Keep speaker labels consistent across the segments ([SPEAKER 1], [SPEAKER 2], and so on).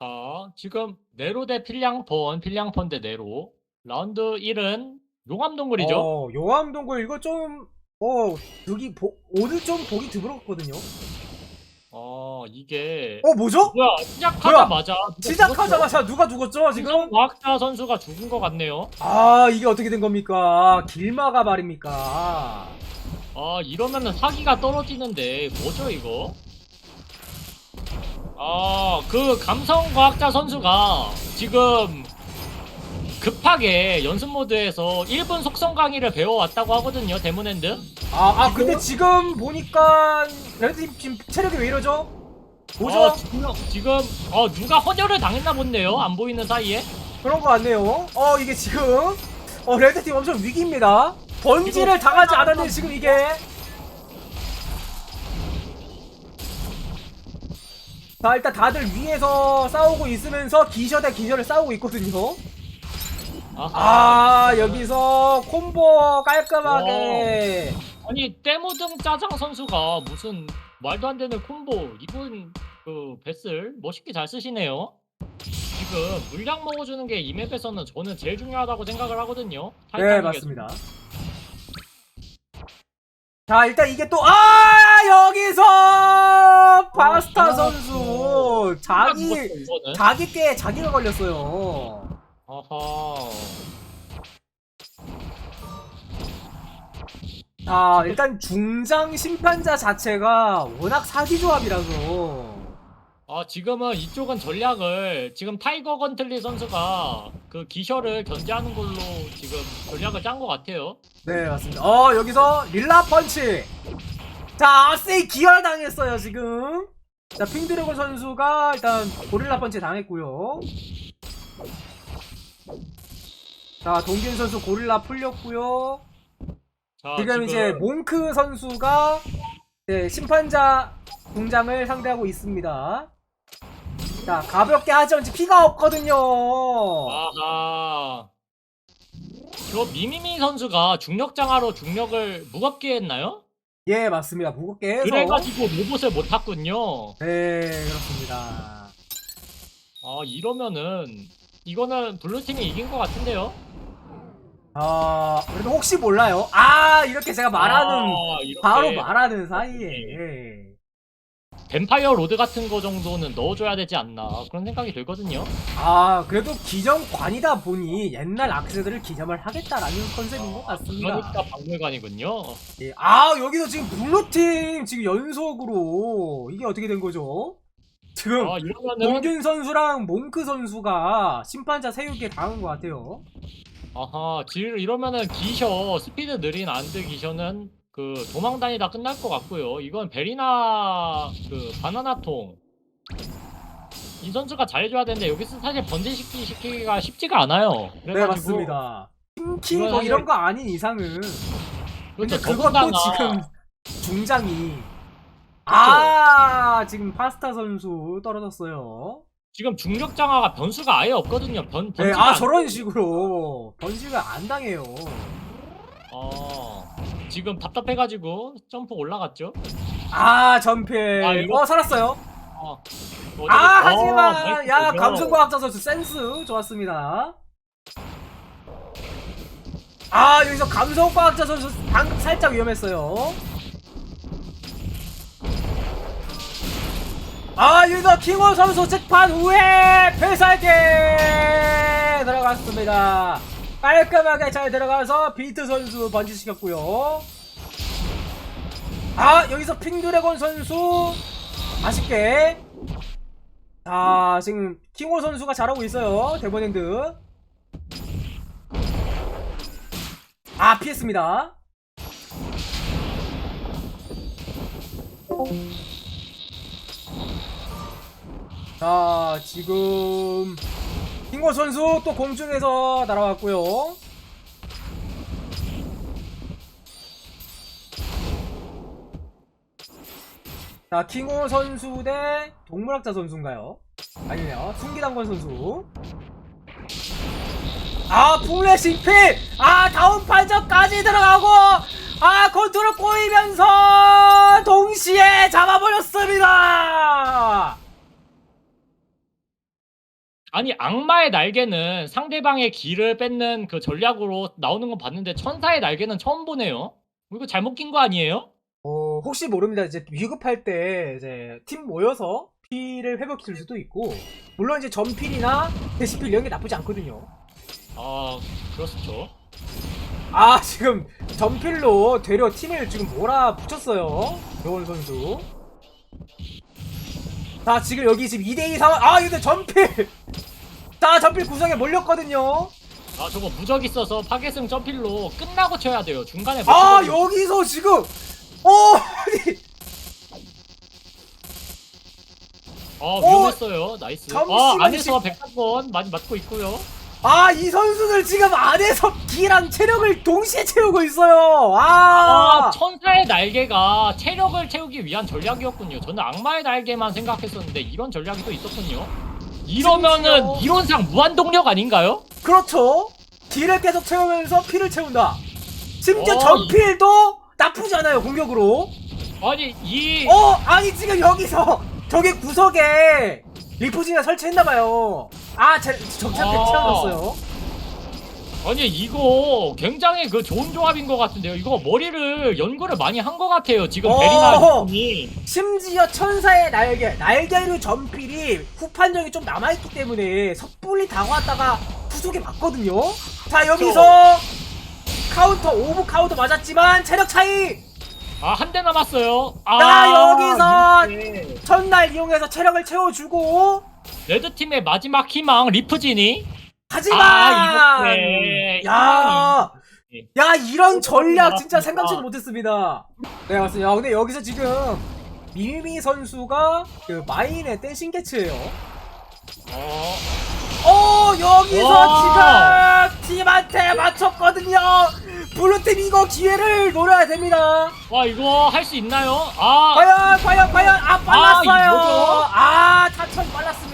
[SPEAKER 1] 자, 지금 네로 대 필량폰, 필량폰 대 네로. 라운드 1은 용암동굴이죠.
[SPEAKER 2] 어, 용암동굴 이거 좀, 어, 여기 보, 오늘 좀 보기 드물었거든요.
[SPEAKER 1] 어, 이게
[SPEAKER 2] 어, 뭐죠?
[SPEAKER 1] 뭐야? 시작하자마자 누가
[SPEAKER 2] 시작하자마자 누가 죽었죠,
[SPEAKER 1] 죽었죠?
[SPEAKER 2] 지금?
[SPEAKER 1] 과학자 선수가 죽은 것 같네요.
[SPEAKER 2] 아, 이게 어떻게 된 겁니까? 길마가 말입니까?
[SPEAKER 1] 아, 이러면은 사기가 떨어지는데 뭐죠 이거? 아, 그 감성 과학자 선수가 지금 급하게 연습 모드에서 1분 속성 강의를 배워왔다고 하거든요, 데몬핸드.
[SPEAKER 2] 아, 아, 근데 지금 보니까, 레드팀 지금 체력이 왜 이러죠? 뭐죠?
[SPEAKER 1] 아, 지금, 지금 어, 누가 헌혈을 당했나 본데요, 안 보이는 사이에.
[SPEAKER 2] 그런 거 같네요. 어, 이게 지금, 어, 레드팀 엄청 위기입니다. 번지를 당하지 않았는데 지금 이게. 자, 일단 다들 위에서 싸우고 있으면서 기셔 대 기셔를 싸우고 있거든요.
[SPEAKER 1] 아하.
[SPEAKER 2] 아, 여기서 콤보 깔끔하게.
[SPEAKER 1] 아니, 때모등 짜장 선수가 무슨 말도 안 되는 콤보, 이분 그 베슬 멋있게 잘 쓰시네요. 지금 물량 먹어주는 게 이 맵에서는 저는 제일 중요하다고 생각을 하거든요.
[SPEAKER 2] 네,
[SPEAKER 1] 타이타닉에서.
[SPEAKER 2] 맞습니다. 자, 일단 이게 또, 아! 자기,
[SPEAKER 1] 죽었어, 이거는.
[SPEAKER 2] 자기 께 자기가 걸렸어요.
[SPEAKER 1] 아하.
[SPEAKER 2] 아, 일단 중장 심판자 자체가 워낙 사기 조합이라서.
[SPEAKER 1] 아, 지금은 이쪽은 전략을 지금 타이거 건틀리 선수가 그 기셔를 견제하는 걸로 지금 전략을 짠 것 같아요.
[SPEAKER 2] 네, 맞습니다. 어, 여기서 릴라 펀치. 자, 아세이 기혈 당했어요, 지금. 자, 핑드래곤 선수가 일단 고릴라 펀치 당했고요. 자, 동균 선수 고릴라 풀렸고요.
[SPEAKER 1] 자,
[SPEAKER 2] 지금 이제 몽크 선수가 네, 심판자 공장을 상대하고 있습니다. 자, 가볍게 하죠. 이제 피가 없거든요.
[SPEAKER 1] 아하. 저 미미미 선수가 중력 장화로 중력을 무겁게 했나요?
[SPEAKER 2] 예, 맞습니다. 무겁게 해서.
[SPEAKER 1] 그래가지고 로봇을 못 탔군요.
[SPEAKER 2] 네, 그렇습니다.
[SPEAKER 1] 아 이러면은 이거는 블루팀이 이긴 것 같은데요?
[SPEAKER 2] 아, 그래도 혹시 몰라요. 아, 이렇게 제가 말하는,
[SPEAKER 1] 아, 이렇게
[SPEAKER 2] 바로 말하는 사이에.
[SPEAKER 1] 뱀파이어 로드 같은 거 정도는 넣어줘야 되지 않나 그런 생각이 들거든요.
[SPEAKER 2] 아, 그래도 기점관이다 보니 옛날 악세들을 기점을 하겠다라는 컨셉인 것 같습니다.
[SPEAKER 1] 그러니까 박물관이군요.
[SPEAKER 2] 예. 아, 여기서 지금 블루팀 지금 연속으로 이게 어떻게 된 거죠? 지금
[SPEAKER 1] 아 이러면은
[SPEAKER 2] 동균 선수랑 몽크 선수가 심판자 세우기에 당한 것 같아요.
[SPEAKER 1] 아하 질 이러면은 기셔 스피드 느린 안드 기셔는 그 도망 다니다 끝날 것 같고요. 이건 베리나 그 바나나통 이 선수가 잘해줘야 되는데 여기서 사실 번지 시키 시키기가 쉽지가 않아요.
[SPEAKER 2] 네,
[SPEAKER 1] 그래가지고
[SPEAKER 2] 맞습니다.
[SPEAKER 1] 이건
[SPEAKER 2] 뭐 이런 거 아닌 이상은 근데
[SPEAKER 1] 그렇죠.
[SPEAKER 2] 그것도
[SPEAKER 1] 더군다나
[SPEAKER 2] 지금 중장이 아 지금 파스타 선수 떨어졌어요.
[SPEAKER 1] 지금 중력 장화가 변수가 아예 없거든요. 변
[SPEAKER 2] 네,
[SPEAKER 1] 번지가 아안
[SPEAKER 2] 저런 식으로 번지가 안 당해요.
[SPEAKER 1] 어, 지금 답답해가지고 점프 올라갔죠.
[SPEAKER 2] 아 전패.
[SPEAKER 1] 아, 이거-
[SPEAKER 2] 어 살았어요.
[SPEAKER 1] 어,
[SPEAKER 2] 아
[SPEAKER 1] 어쩌고-
[SPEAKER 2] 하지만
[SPEAKER 1] 어, 나이스
[SPEAKER 2] 야. 감성과학자 선수 센스 좋았습니다. 아 여기서 감성과학자 선수 방, 살짝 위험했어요. 아 여기서 킹원 선수 책판 후에 필살기 들어갔습니다. 깔끔하게 잘 들어가서 비트 선수 번지시켰고요. 아 여기서 핑드래곤 선수 아쉽게. 자 지금 킹호 선수가 잘하고 있어요 데버랜드. 아 피했습니다. 자 지금 킹호 선수 또 공중에서 날아왔고요 자 킹호 선수 대 동물학자 선수인가요? 아니네요. 순기당권 선수. 아, 플래싱 핀! 아, 다운 판정까지 들어가고! 아, 컨트롤 꼬이면서 동시에 잡아버렸습니다!
[SPEAKER 1] 아니 악마의 날개는 상대방의 기를 뺏는 그 전략으로 나오는 건 봤는데 천사의 날개는 처음 보네요. 이거 잘못 낀 거 아니에요?
[SPEAKER 2] 어, 혹시 모릅니다. 이제 위급할 때 이제 팀 모여서 피를 회복해 줄 수도 있고 물론 이제 전필이나 대시필 이런 게 나쁘지 않거든요.
[SPEAKER 1] 아 그렇죠.
[SPEAKER 2] 아 지금 전필로 되려 팀을 지금 몰아붙였어요 노원 선수 자 지금 여기 지금 2대2 상황 아 근데 전필 자 전필 구성에 몰렸거든요
[SPEAKER 1] 아 저거 무적 있어서 파괴승 점필로 끝나고 쳐야 돼요. 중간에
[SPEAKER 2] 못아
[SPEAKER 1] 치거든요.
[SPEAKER 2] 여기서 지금 어 아니
[SPEAKER 1] 아 위험했어요. 나이스. 아
[SPEAKER 2] 잠시만요,
[SPEAKER 1] 안에서 백사건 많이 맞고 있고요.
[SPEAKER 2] 아이 선수들 지금 안에서 기랑 체력을 동시에 채우고 있어요 아,
[SPEAKER 1] 아 천사의 날개가 체력을 채우기 위한 전략이었군요. 저는 악마의 날개만 생각했었는데 이런 전략이 또 있었군요. 이러면은
[SPEAKER 2] 심지어-
[SPEAKER 1] 이론상 무한동력 아닌가요?
[SPEAKER 2] 그렇죠. 기를 계속 채우면서 피를 채운다. 심지어
[SPEAKER 1] 어,
[SPEAKER 2] 전필도 나쁘지 않아요 공격으로.
[SPEAKER 1] 아니 이
[SPEAKER 2] 어 아니 지금 여기서 저기 구석에 리포진을 설치했나봐요. 아 제, 정찰대
[SPEAKER 1] 아.
[SPEAKER 2] 채워졌어요
[SPEAKER 1] 아니 이거 굉장히 그 좋은 조합인 것 같은데요. 이거 머리를 연구를 많이 한 것 같아요. 지금
[SPEAKER 2] 어.
[SPEAKER 1] 베리나 님이
[SPEAKER 2] 심지어 천사의 날개 날개류 전필이 후판정이 좀 남아있기 때문에 섣불리 다가왔다가 후속에 맞거든요 자 여기서 카운터 오브 카운터 맞았지만 체력 차이
[SPEAKER 1] 아한 대 남았어요. 아
[SPEAKER 2] 자, 여기서 첫날 이용해서 체력을 채워주고
[SPEAKER 1] 레드 팀의 마지막 희망 리프진이
[SPEAKER 2] 하지만
[SPEAKER 1] 아, 이렇게
[SPEAKER 2] 야,
[SPEAKER 1] 희망이.
[SPEAKER 2] 야 이런 전략 진짜. 생각지도 못했습니다. 네 맞습니다. 야, 근데 여기서 지금 미미 선수가 그 마인의 댄싱 캐치예요.
[SPEAKER 1] 어,
[SPEAKER 2] 어 여기서
[SPEAKER 1] 와.
[SPEAKER 2] 지금 팀한테 맞췄거든요. 블루팀 이거 기회를 노려야 됩니다.
[SPEAKER 1] 와 이거 할 수 있나요? 아
[SPEAKER 2] 과연 과연 과연 아 빨랐어요.
[SPEAKER 1] 이거죠?
[SPEAKER 2] 아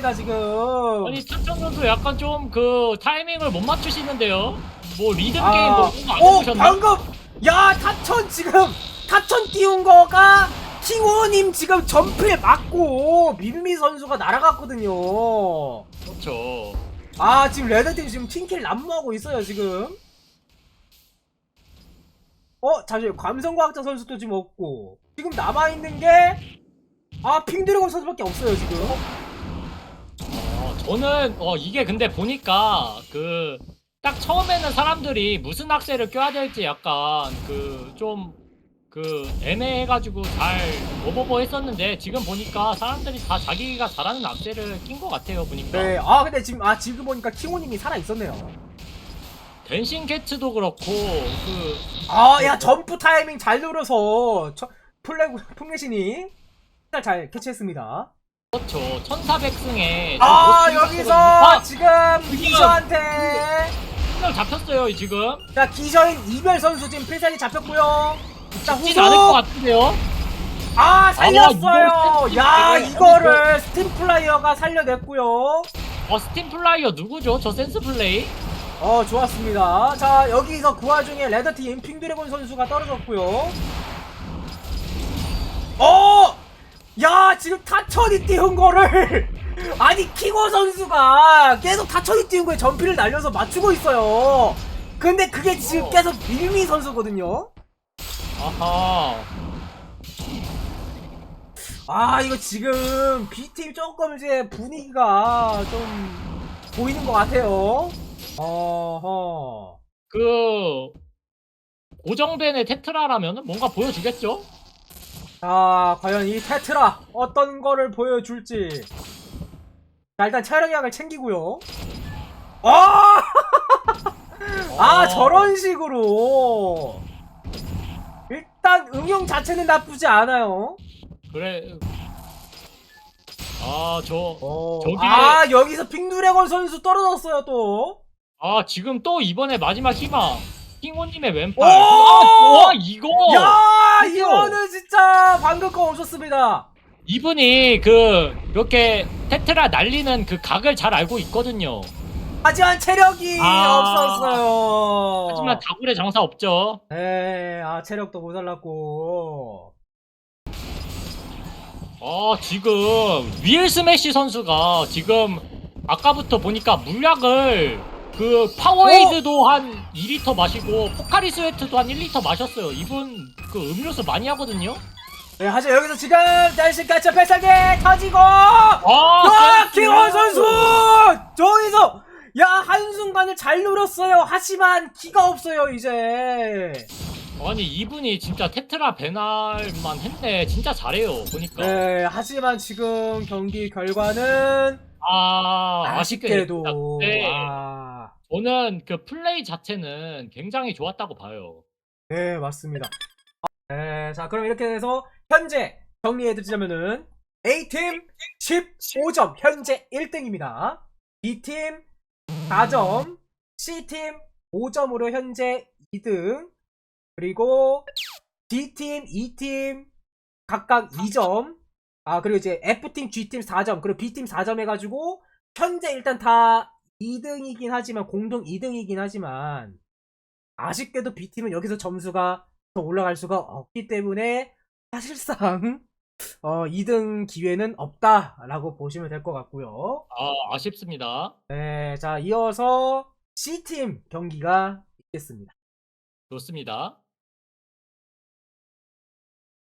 [SPEAKER 2] 빨랐습니다 지금.
[SPEAKER 1] 아니 차천 선수 약간 좀 그 타이밍을 못 맞추시는데요. 뭐 리듬
[SPEAKER 2] 아,
[SPEAKER 1] 게임 뭐 그런 거안
[SPEAKER 2] 오
[SPEAKER 1] 해보셨나?
[SPEAKER 2] 방금 야 타천 지금 타천 띄운 거가 킹호님 지금 점프에 맞고 민미 선수가 날아갔거든요.
[SPEAKER 1] 그렇죠.
[SPEAKER 2] 아 지금 레드팀 지금 팀킬 난무하고 있어요 지금. 어 잠시 감성과학자 선수도 지금 없고 지금 남아 있는 게 아 핑드래곤 선수밖에 없어요 지금.
[SPEAKER 1] 어, 저는 어 이게 근데 보니까 그 딱 처음에는 사람들이 무슨 악세를 껴야 될지 약간 그 좀 그 애매해가지고 잘 오버버 했었는데 지금 보니까 사람들이 다 자기가 잘하는 악세를 낀 것 같아요 보니까
[SPEAKER 2] 네. 아 근데 지금 아 지금 보니까 킹호님이 살아 있었네요.
[SPEAKER 1] 댄싱 캐츠도 그렇고 그
[SPEAKER 2] 아, 야, 점프 타이밍 잘 저, 플레, 플래신이 잘 캐치했습니다.
[SPEAKER 1] 그렇죠 천사백승에
[SPEAKER 2] 아,
[SPEAKER 1] 지금
[SPEAKER 2] 여기서
[SPEAKER 1] 아,
[SPEAKER 2] 지금 기저한테,
[SPEAKER 1] 신경 잡혔어요 지금
[SPEAKER 2] 자, 기저인 이별 선수 지금 필살기 잡혔고요. 자,
[SPEAKER 1] 죽진 않을 것
[SPEAKER 2] 후속!
[SPEAKER 1] 같은데요
[SPEAKER 2] 아, 살렸어요!
[SPEAKER 1] 이거
[SPEAKER 2] 야, 이거를 스팀 플라이어가 살려냈고요.
[SPEAKER 1] 어 스팀 플라이어 누구죠 저 센스 플레이
[SPEAKER 2] 어, 좋았습니다. 자, 여기서 그 와중에 레드팀 핑드래곤 선수가 떨어졌고요. 어! 야, 지금 타천이 띄운 거를! 아니, 키고 선수가 계속 타천이 띄운 거에 전피를 날려서 맞추고 있어요. 근데 그게 지금
[SPEAKER 1] 어.
[SPEAKER 2] 계속 밀미 선수거든요?
[SPEAKER 1] 아하
[SPEAKER 2] 아, 이거 지금 B팀 조금 이제 분위기가 좀 보이는 것 같아요. 어허.
[SPEAKER 1] 그 고정된 애 테트라라면 뭔가 보여주겠죠?
[SPEAKER 2] 자, 과연 이 테트라 어떤 거를 보여줄지. 자, 일단 체력약을 챙기고요. 아! 아,
[SPEAKER 1] 어,
[SPEAKER 2] 저런 식으로. 일단 응용 자체는 나쁘지 않아요.
[SPEAKER 1] 그래 아저
[SPEAKER 2] 어.
[SPEAKER 1] 저기-
[SPEAKER 2] 아, 여기서 빅누레건 선수 떨어졌어요, 또.
[SPEAKER 1] 아 지금 또 이번에 마지막 희망 킹호님의 왼팔
[SPEAKER 2] 오!
[SPEAKER 1] 아, 와.
[SPEAKER 2] 이거는 거 오셨습니다.
[SPEAKER 1] 이분이 그 이렇게 테트라 날리는 그 각을 잘 알고 있거든요
[SPEAKER 2] 하지만 체력이
[SPEAKER 1] 아.
[SPEAKER 2] 없었어요.
[SPEAKER 1] 하지만 다굴의 장사 없죠
[SPEAKER 2] 에, 아 체력도 모자랐고.
[SPEAKER 1] 아 지금 위엘 스매시 선수가 지금 아까부터 보니까 물약을 그 파워에이드도 한 2리터 마시고 포카리 스웨트도 한 1리터 마셨어요. 이분 그 음료수 많이 하거든요.
[SPEAKER 2] 네, 하지만 여기서 지금 날씨 가짜 패싸게 터지고
[SPEAKER 1] 아,
[SPEAKER 2] 와
[SPEAKER 1] 센스!
[SPEAKER 2] 김원 선수 저기서 야 한순간을 잘 노렸어요 하지만 키가 없어요 이제
[SPEAKER 1] 아니 이분이 진짜 테트라 배날만 했네. 진짜 잘해요. 보니까.
[SPEAKER 2] 네 하지만 지금 경기 결과는
[SPEAKER 1] 아
[SPEAKER 2] 아쉽게도
[SPEAKER 1] 네.
[SPEAKER 2] 아,
[SPEAKER 1] 저는 그 플레이 자체는 굉장히 좋았다고 봐요.
[SPEAKER 2] 네 맞습니다 네, 자 그럼 이렇게 해서 현재 정리해드리자면은 A팀 15점 현재 1등입니다. B팀 4점 C팀 5점으로 현재 2등. 그리고 D팀 2팀 각각 2점. 아 그리고 이제 F팀 G팀 4점. 그리고 B팀 4점 해가지고 현재 일단 다 2등이긴 하지만 공동 2등이긴 하지만 아쉽게도 B팀은 여기서 점수가 더 올라갈 수가 없기 때문에 사실상 어, 2등 기회는 없다라고 보시면 될 것 같고요.
[SPEAKER 1] 아 아쉽습니다.
[SPEAKER 2] 네, 자 이어서 C팀 경기가 있겠습니다.
[SPEAKER 1] 좋습니다.